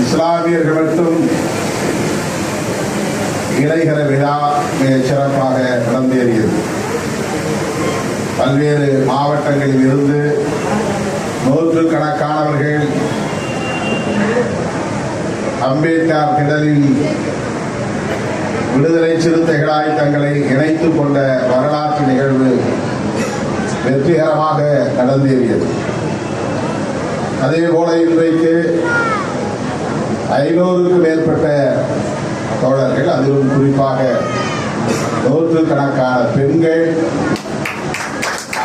இஸ்லாமியர்களுக்கும் இளைகர விழா மிக சிறப்பாக நடந்தேறியது. பல்வேறு மாவட்டங்களில் இருந்து நூற்றுக்கணக்கானவர்கள் அம்பேத்கர் திடலில் விடுதலை சிறுத்தைகளாய் தங்களை இணைத்துக் கொண்ட வரலாற்று நிகழ்வு வெற்றிகரமாக நடந்தேறியது. அதே போல இன்றைக்கு ஐநூறுக்கு மேற்பட்ட தோழர்கள் அதிலும் குறிப்பாக நூற்றுக்கணக்கான பெண்கள்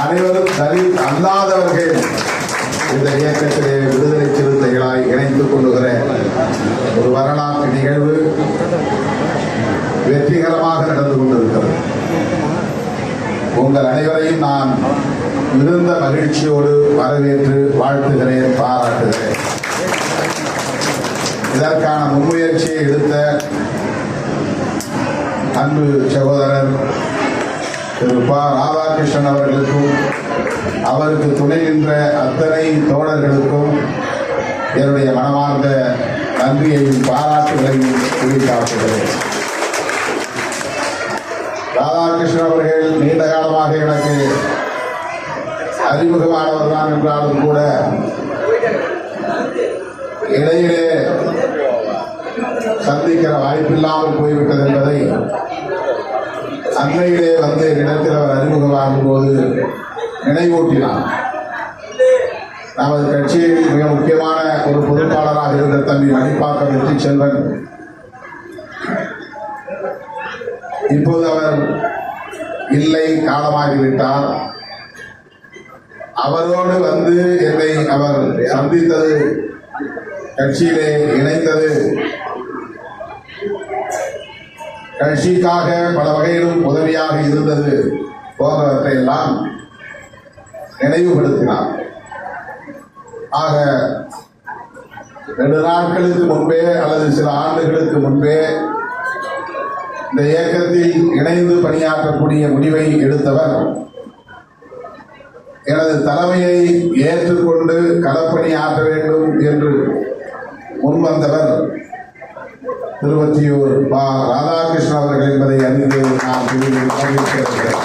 அனைவரும் தலித் அல்லாதவர்கள் இந்த இயக்கத்திலே விடுதலை சிறுத்தைகளாய் இணைத்துக் கொள்ளுகிற ஒரு வரலாற்று நிகழ்வு வெற்றிகரமாக நடந்து கொண்டிருக்கிறது. உங்கள் அனைவரையும் நான் மிகுந்த மகிழ்ச்சியோடு வரவேற்று வாழ்த்துகிறேன் பாராட்டுகிறேன். இதற்கான முன்முயற்சியை எடுத்த அன்பு சகோதரர் திரு ப. ராதாகிருஷ்ணன் அவர்களுக்கும் அவருக்கு துணை நின்ற அத்தனை தோழர்களுக்கும் என்னுடைய மனமார்ந்த நன்றியையும் பாராட்டுகளையும் குறித்தாக்குகிறேன் ராதாகிருஷ்ணன் அவர்கள் நீண்ட காலமாக எனக்கு அறிமுகமானவர் தான் என்றாலும் கூட இடையிலே சந்திக்கிற வாய்ப்பில்லாமல் போய்விட்டது என்பதை அண்மையிலே வந்து இடத்தில் அவர் அறிமுகமாகும் போது நினைவூட்டினார். நமது கட்சியில் மிக முக்கியமான ஒரு பொறுப்பாளராக இருந்த தம்பி மணிப்பாக்கம் வெற்றி செல்வன் இப்போது அவர் இல்லை காலமாகிவிட்டார். அவரோடு வந்து என்னை அவர் சந்தித்தது கட்சியிலே இணைந்தது. கட்சிக்காக பல வகையிலும் உதவியாக இருந்தது போன்றவற்றை எல்லாம் நினைவுபடுத்தினார். ஆக ரெண்டு நாட்களுக்கு முன்பே அல்லது சில ஆண்டுகளுக்கு முன்பே இந்த இயக்கத்தில் இணைந்து பணியாற்றக்கூடிய முடிவை எடுத்தவர் எனது தலைமையை ஏற்றுக்கொண்டு களப்பணி ஆற்ற வேண்டும் என்று முன்வந்தவர் திருவத்தியூர் பா. ராதாகிருஷ்ணன் அவர்கள் என்பதை அறிந்து நான் மகிழ்ச்சியடைகிறேன்